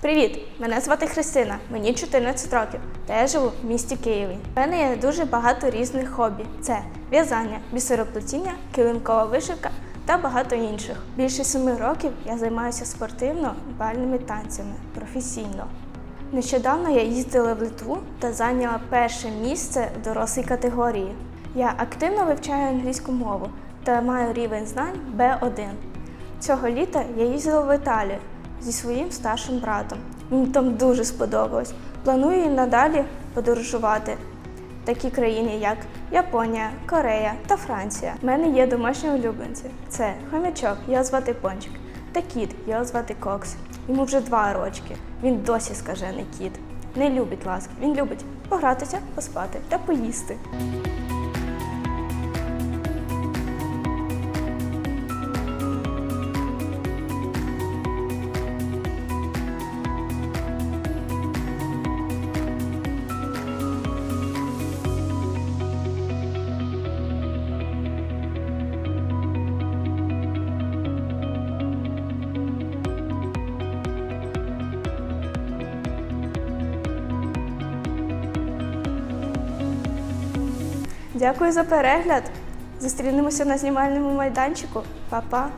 Привіт! Мене звати Христина, мені 14 років, та я живу в місті Києві. У мене є дуже багато різних хобі: це в'язання, бісероплетіння, килимкова вишивка та багато інших. Більше семи років я займаюся спортивно бальними танцями професійно. Нещодавно я їздила в Литву та зайняла перше місце в дорослій категорії. Я активно вивчаю англійську мову та маю рівень знань B1. Цього літа я їздила в Італію зі своїм старшим братом. Мені там дуже сподобалось. Планую і надалі подорожувати такі країни, як Японія, Корея та Франція. У мене є домашні улюбленці. Це хомячок, його звати Пончик, та кіт, його звати Кокс. Йому вже два рочки. Він досі скажений кіт. Не любить ласки. Він любить погратися, поспати та поїсти. Дякую за перегляд. Зустрінемося на знімальному майданчику. Па-па!